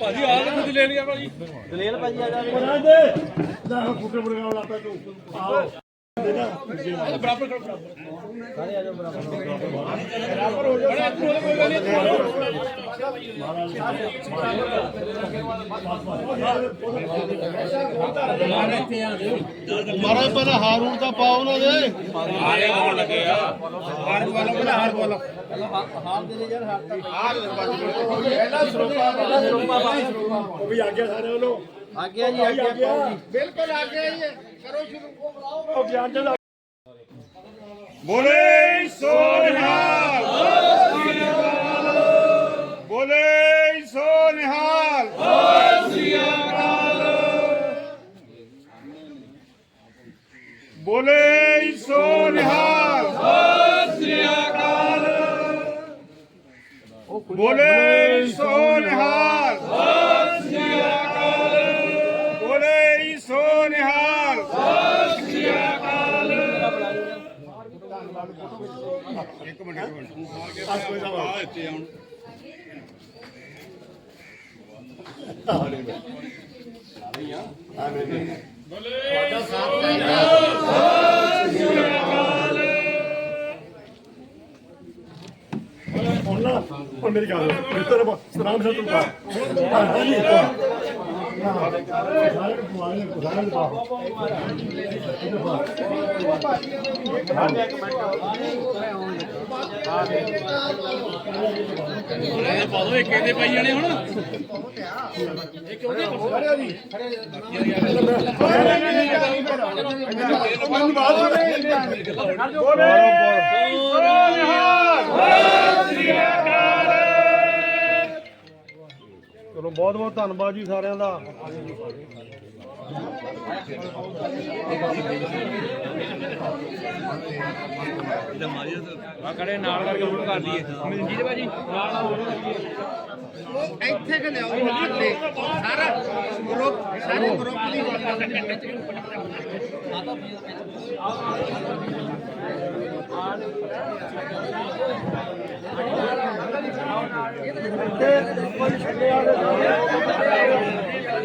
ਭਾਜੀ ਆ ਕੇ ਤੁਸੀਂ ਲੈ ਲਿਆ ਭਾਜੀ ਦਲੇਲ ਭਾਜੀ ਆ ਦੇ। ਨਾ ਫੁੱਟੇ ਬੜਾਉਣ ਲੱਪਾ ਤੂੰ। ਆਓ। ਬਰਾਬਰ ਕਰੋ ਬਰਾਬਰ ਸਾਰੇ ਆ ਜਾਓ ਬਰਾਬਰ ਮਾਰਾ ਪਹਿਲਾਂ ਹਾਰੂਨ ਦਾ ਪਾਓ ਉਹਨਾਂ ਦੇ। ਆਏ ਆਉਣ ਲੱਗੇ ਆ ਹਾਰ ਵਾਲਾ ਪਹਿਲਾਂ ਹਾਰ ਵਾਲਾ ਹਾਰ ਦੇ ਦੇ ਯਾਰ ਹਾਰ ਤਾਂ ਪਹਿਲਾਂ ਸਰੋਪਾ ਪਹਿਲਾਂ ਸਰੋਪਾ ਉਹ ਵੀ ਆ ਗਿਆ ਸਾਰੇ ਵੱਲੋਂ। ਆ ਗਿਆ ਜੀ ਆ ਗਿਆ। ਬਿਲਕੁਲ ਆ ਗਿਆ ਜੀ। ਉਹ ਗਿਆਨ ਦੇ ਬੋਲੇ ਸੋਨਿਹਾਲ ਬੋਲੇ ਸੋਨਿਹਾਲ ਬੋਲੇ ਸੋਨਿਹਾਲ ਬੋਲੇ ਸੋਨਿਹਾਲ ਮਿੰਟ ਇੱਕ ਮੇਰੀ ਗੱਲ ਮਿੱਤਰ ਸਲਾਮ ਸੇ ਤੂੰ ਕਰ ਹਾਂ ਜੀ ਸਾਰੇ ਇਹ ਪਾ ਦੋ ਇੱਕ ਇਹਦੇ ਪਾਈ ਜਾਣੇ ਹੁਣ ਮੈਨੂੰ ਬਾਤ ਬੋਲੇ ਚਲੋ ਬਹੁਤ ਬਹੁਤ ਧੰਨਵਾਦ ਜੀ ਸਾਰਿਆਂ ਦਾ। ਆ ਖੜੇ ਨਾਲ ਕਰਕੇ ਫੋਟੋ ਕਰ ਲਈਏ ਮਨਜੀਤ ਭਾਜੀ ਨਾਲ ਨਾਲ ਫੋਟੋ ਕਰ ਲਈਏ ਇੱਥੇ ਕਿ ਲਿਆਓ ਨਾਲ ਤੇ ਸਾਰਾ ਗਰੁੱਪ ਸਾਰੇ ਗਰੁੱਪ ਦੀ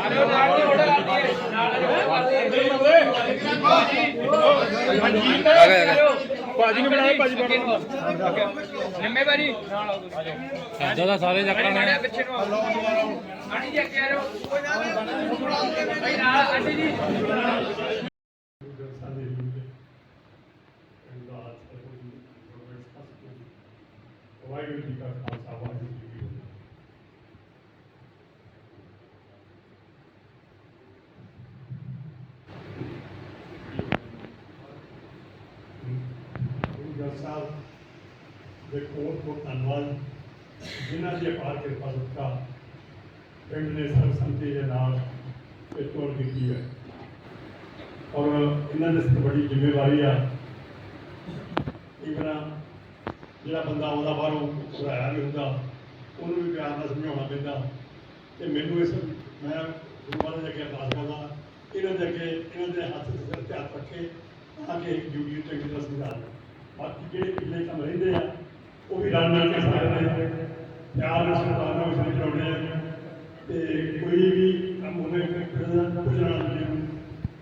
ਆਜੋ ਨਾਲ ਦੀ ਫੋਟੋ ਕਰ ਲਈਏ ਨਾਲ ਭਾਜੀ ਨੂੰ ਬਣਾਇਆ ਭਾਜੀ ਬਣਾਇਆ ਨਿੰਮੇ ਭਾਜੀ ਨਾਲ ਆਓ ਆਜੋ ਜ਼ਿਆਦਾ ਸਾਰੇ ਆਣੇ ਪਿੱਛੇ ਨੂੰ। ਆਓ ਆਂਟੀ ਜੀ ਕੋਈ ਨਾ ਆਂਟੀ ਜੀ ਵਾਹਿਗੁਰੂ ਜੀ ਕਾ ਖਾਲਸਾ ਵਾਹਿਗੁਰੂ ਜੀ ਕੀ ਫਤਿਹ ਗੁਰੂ ਸਾਹਿਬ ਦੇ ਕੋਲ ਕੋ ਧੰਨਵਾਦ, ਜਿਨ੍ਹਾਂ ਦੀ ਅਪਾਰ ਕਿਰਪਾ ਸਦਕਾ ਪਿੰਡ ਨੇ ਸਰਬਸੰਮਤੀ ਦੇ ਨਾਲ ਇਹ ਚੋਣ ਕੀਤੀ ਹੈ। ਔਰ ਇਹਨਾਂ ਦੇ ਸਿਰ ਬੜੀ ਜ਼ਿੰਮੇਵਾਰੀ ਆ ਇਕਨਾ ਜਿਹੜਾ ਬੰਦਾ ਆਉਂਦਾ ਬਾਹਰੋਂ ਘਬਰਾਇਆ ਵੀ ਹੁੰਦਾ, ਉਹਨੂੰ ਵੀ ਪਿਆਰ ਨਾਲ ਸਮਝਾਉਣਾ ਪੈਂਦਾ। ਤੇ ਮੈਨੂੰ ਇਸ ਮੈਂ ਗੁਰੂਆਂ ਦੇ ਅੱਗੇ ਅਰਦਾਸ ਕਰਦਾ ਇਹਨਾਂ ਦੇ ਅੱਗੇ, ਇਹਨਾਂ ਦੇ ਹੱਥ ਤੇ ਸਿਰ ਤੇ ਹੱਥ ਰੱਖੇ ਤਾਂ ਕਿ ਡਿਊਟੀ ਚੰਗੀ ਤਰ੍ਹਾਂ ਸਮਝਾ ਦੇਣ। ਬਾਕੀ ਜਿਹੜੇ ਪਿਛਲੇ ਕੰਮ ਰਹਿੰਦੇ ਆ, ਉਹ ਵੀ ਰਲ ਮਿਲ ਕੇ ਸਾਰੇ ਨੇ। ਪਿਆਰ ਨਾਲ ਸਰਕਾਰ ਨਾਲ ਉਸ ਚਲਾਉਣੇ ਆ ਤੇ ਕੋਈ ਵੀ ਕੰਮ ਹੋਵੇ ਫਿਰ ਨਹੀਂ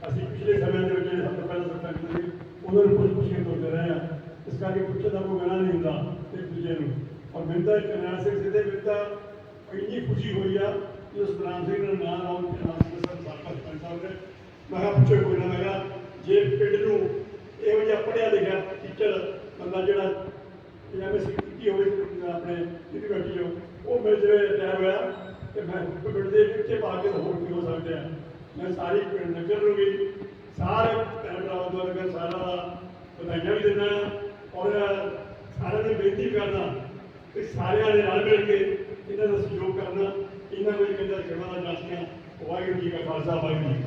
ਅਸੀਂ ਪਿਛਲੇ ਸਮੇਂ ਦੇ ਵਿੱਚ ਸਭ ਤੋਂ ਪਹਿਲਾਂ ਸਰਪੰਚ ਸੀ ਉਹਨਾਂ ਨੂੰ ਕੁਝ ਪੁੱਛ ਕੇ ਰਹੇ ਆ ਇਸ ਕਰਕੇ ਪੁੱਛੇ ਦਾ ਕੋਈ ਗਣਾ ਨਹੀਂ ਹੁੰਦਾ ਇੱਕ ਦੂਜੇ ਨੂੰ। ਔਰ ਮੈਨੂੰ ਤਾਂ ਇੱਕ ਸਿੰਘ ਸਿੱਧੇ ਮੈਨੂੰ ਤਾਂ ਇੰਨੀ ਖੁਸ਼ੀ ਹੋਈ ਆ ਕਿ ਉਸ ਨਾਮ ਸਿੰਘ ਦਾ ਨਾਮ ਆਉਣ ਤੇ ਨਾਮ ਸਿੰਘ ਸਾਹਿਬ ਸਾਕਾ ਸਰਪੰਚ ਸਾਹਿਬ ਨੇ। ਮੈਂ ਕਿਹਾ ਪੁੱਛੋ ਕੋਈ ਨਾ, ਮੈਂ ਕਿਹਾ ਜੇ ਪਿੰਡ ਨੂੰ ਬੰਦਾ ਜਿਹੜਾ ਪੰਜਾਬੀ ਕੀਤੀ ਹੋਵੇ, ਆਪਣੇ ਯੂਨੀਵਰਸਿਟੀ ਚੋਂ ਉਹ ਮਿਲ ਜਾਵੇ ਰਿਟਾਇਰ ਹੋਇਆ, ਤੇ ਮੈਂ ਪਿੰਡ ਦੇ ਪਿੱਛੇ ਪਾ ਕੇ ਹੋਰ ਕੀ ਹੋ ਸਕਦਾ ਮੈਂ ਸਾਰੀ ਪਿੰਡ ਨਗਰ ਨੂੰ ਵੀ, ਸਾਰੇ ਭੈਣ ਭਰਾਵਾਂ ਨੂੰ ਨਗਰ ਸਾਰਾ ਵਧਾਈਆਂ ਵੀ ਦਿੰਦਾ ਔਰ ਸਾਰਿਆਂ ਨੂੰ ਬੇਨਤੀ ਕਰਦਾ ਕਿ ਸਾਰਿਆਂ ਦੇ ਰਲ ਮਿਲ ਕੇ ਇਹਨਾਂ ਦਾ ਸਹਿਯੋਗ ਕਰਨਾ, ਇਹਨਾਂ ਨੂੰ ਕਹਿੰਦਾ ਸੇਵਾ ਦਾ ਜਾਸੀਆਂ ਵਾਹਿਗੁਰੂ ਜੀ ਕਾ ਖਾਲਸਾ, ਵਾਹਿਗੁਰੂ ਜੀ ਕੀ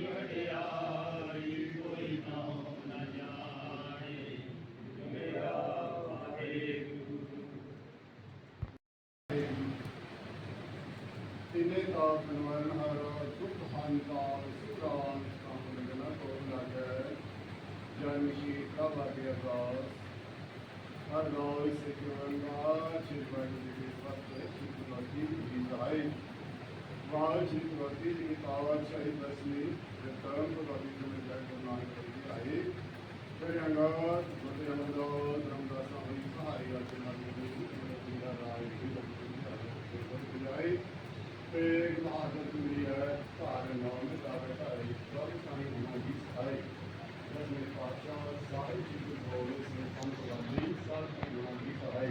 ਫਤਿਹ ਤਿਨੇ ਦਾ ਬਨਵਨ ਹਰ ਦੁਖ ਹਾਨਿਕਾ ਸੁਰਾਨ ਕੰਮ ਲਗਨਾ ਤੋਂ ਲਾਗੇ ਜਨ ਕੀ ਕਬ ਆਗੇ ਅਰਦਾਸ ਹਰ ਰੋਜ਼ ਸੇ ਜਵੰਗਾ ਚਿਰਵਨ ਜੀ ਵਕਤ ਚਿਤਵਤੀ ਜੀ ਸਹਾਈ ਵਾਹ ਚਿਤਵਤੀ ਜੀ ਕਾਵਾ ਚਾਹੀ ਬਸਨੀ ਜੇ ਕਰਮ ਤੋਂ ਬਾਦੀ ਜਨ ਜੈ ਗੁਰੂ ਨਾਨਕ ਜੀ ਆਏ ਫਿਰ ਅੰਗਾਤ ਮਤੇ ਅਮਦੋ ਧਰਮਦਾਸ ਹੋਈ ਸਹਾਈ ਅਤੇ ਨਾਮੀ ਜੀ ਦਾ ਰਾਜ ਜੀ ਦਾ ਆਏ ਤੇ ਮਹਾਜਨ ਮੇਰੀ ਹੈ ਭਾਰ ਨਾਮ ਦਾ ਬਟਾਈ ਸਭ ਸਾਈ ਹੋਣਾ ਦੀ ਸਹਾਈ। ਜਦ ਮੇਰੇ ਪਾਤਸ਼ਾਹ ਸਾਹਿਬ ਜੀ ਦੇ ਬੋਲੇ ਸੇ ਕੰਮ ਕਰਵਾਈ ਸਭ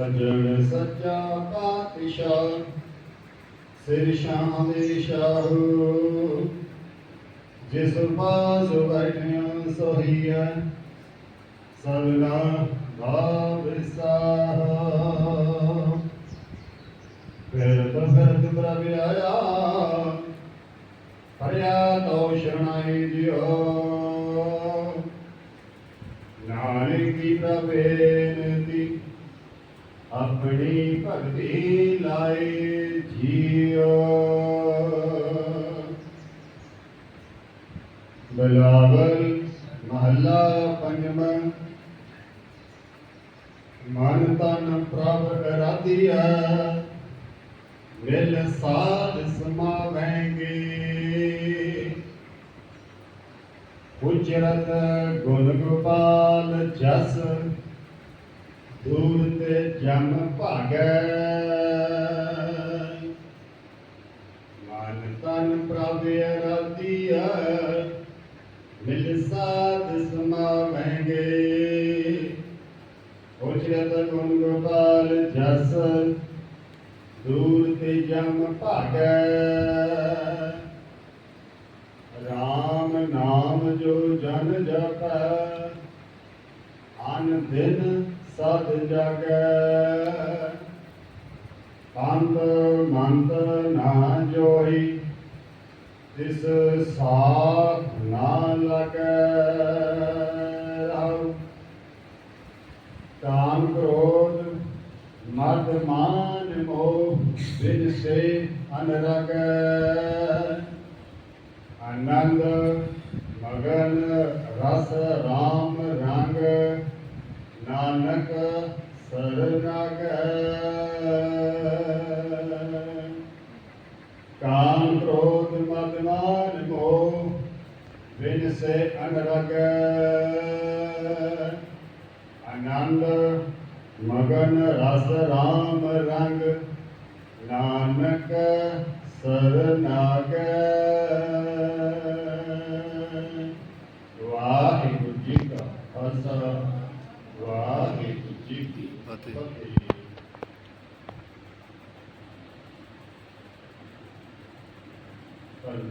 ਸਜਣ ਸੱਚਾ ਪਾਤਸ਼ਾਹ, ਸਿਰ ਸ਼ਾਮ ਦੇ ਸ਼ਾਹੂ। ਜਿਸ ਪਾਸ ਬੈਠਿਆ ਸੋਹੀਆ ਸਭਨਾ ਭਾਵ ਸਾਹ। ਫਿਰ ਤੋਂ ਫਿਰ ਪ੍ਰਭ ਆਇਆ ਮਨ ਤਨ ਪ੍ਰਭ ਰਾਧਿਆ ਮਿਲ ਸਾਧ ਸਮਾਵੈਂਗੇ। ਉਚਰਤ ਗੁਣ ਗੋਪਾਲ ਜਸ, ਦੂਰ ਤੇ ਜਮ ਭਾਗੈ। ਮਨ ਤਨ ਪ੍ਰਭ ਅਰਾਧਿਆ ਮਿਲ ਸਾਧ ਸਮਾਵੈਂਗੇ। ਉਚਰਤ ਗੁਣ ਗੋਪਾਲ ਜਸ, ਦੂਰ ਤੇ ਜਮ ਭਾਗੈ। ਰਾਮ ਨਾਮ ਜੋ ਜਨ ਜਪੈ, ਅਨ ਦਿਨ ਸਦ ਜਗੈ। ਪੰਤ ਮੰਤ ਨਾ ਜੋਈ, ਤਿਸ ਸਾਥ ਨਾ ਲਗੈ। ਕਾਮ ਕ੍ਰੋਧ, ਮਦ ਮਾਨ ਮੋਹ, ਬਿਨ ਸੇ ਅਨਰਗ। ਆਨੰਦ, ਮਗਨ, ਰਸ, ਰਾਮ, ਰੰਗ, ਨਾਨਕ, ਸਰਨਗ। ਕਾਮ ਕ੍ਰੋਧ, ਮਦ ਮਾਨ ਮੋਹ, ਬਿਨ ਸੇ ਅਨਰਗ। ਆਨੰਦ ਮਗਨ ਰਸ ਰਾਮ ਰੰਗ ਨਾਨਕ ਸਰਨਾਗ ਵਾਹਿਗੁਰੂ ਜੀ ਕਾ ਖਾਲਸਾ ਵਾਹਿਗੁਰੂ ਜੀ ਕੀ ਫਤਿਹ। ਫਤਿਹ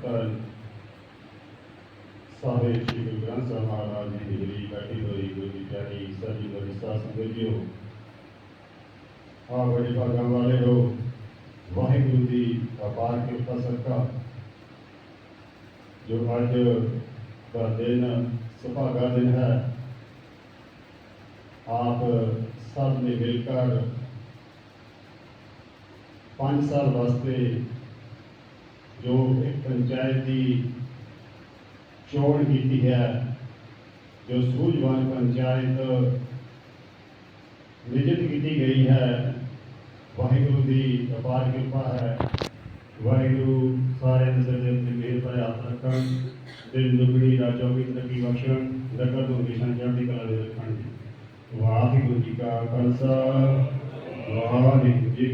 ਧੰਨ ਧੰਨ ਸਾਹਿਬ ਜੀ ਗੁਰੂ ਗ੍ਰੰਥ ਸਾਹਿਬ ਮਹਾਰਾਜ ਜੀ ਦੀ ਜਿਹੜੀ ਬੈਠੀ ਹੋਈ ਗੁਰੂ ਦੀ ਪਿਆਰੀ ਸਜੀ ਬੜੀ ਸਾਧ ਸੰਗਤ ਜੀਓ ਆ ਬੜੇ ਭਾਗਾਂ ਵਾਲੇ ਹੋ ਵਾਹਿਗੁਰੂ ਦੀ ਅਪਾਰ ਕਿਰਪਾ ਸਰਕਾ ਜੋ ਅੱਜ ਦਾ ਦਿਨ ਸੁਭਾਗਾ ਦਿਨ ਹੈ ਆਪ ਸਭ ਨੇ ਮਿਲ ਕਰ ਪੰਜ ਸਾਲ ਵਾਸਤੇ ਜੋ ਇੱਕ ਪੰਚਾਇਤ ਦੀ ਚੋਣ ਕੀਤੀ ਹੈ ਜੋ ਸੂਝਵਾਨ ਪੰਚਾਇਤ ਨਿਯੁਕਤ ਕੀਤੀ ਗਈ ਹੈ ਵਾਹਿਗੁਰੂ ਦੀ ਅਪਾਰ ਕਿਰਪਾ ਹੈ ਵਾਹਿਗੁਰੂ ਸਾਰੇ ਦੇ ਸਿਰ ਦੇ ਉੱਤੇ ਮਿਹਰ ਭਰੇ ਹੱਥ ਰੱਖਣ ਦਿਲ ਦੁਗਣੀ ਰਾਤ ਚੌਵੀ ਤਰੱਕੀ ਬਖਸ਼ਣ ਨਗਰ ਤੋਂ ਨਿਸ਼ਾਨ ਚੜ੍ਹਦੀ ਕਲਾ ਦੇ ਰੱਖਣ ਵਾਹਿਗੁਰੂ ਜੀ ਕਾ ਖਾਲਸਾ ਵਾਹਿਗੁਰੂ ਜੀ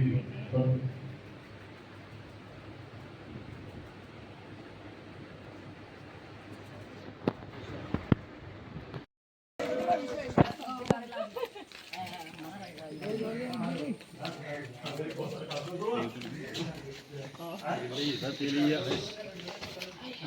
ਕੀ ਫਤਿਹ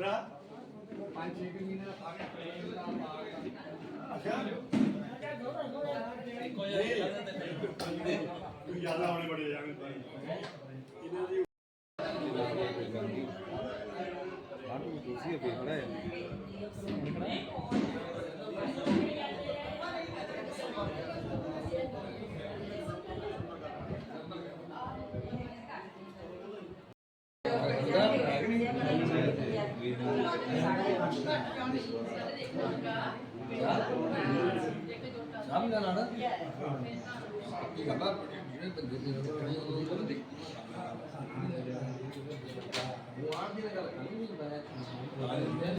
ਛੋਟਾ ਪੰਜ ਛੇ ਮਹੀਨੇ ਦਾ ਆ ਗਿਆ ਅੱਛਾ ਤੂੰ ਯਾਦ ਆਉਣੇ ਬੜੇ ਜਾਣੇ ਇਹਨਾਂ ਦੀ ਆਟੂ ਤੁਸੀਂ ਇਹ ਵੇਖਣਾ ਹੈ। மூவாயிரம்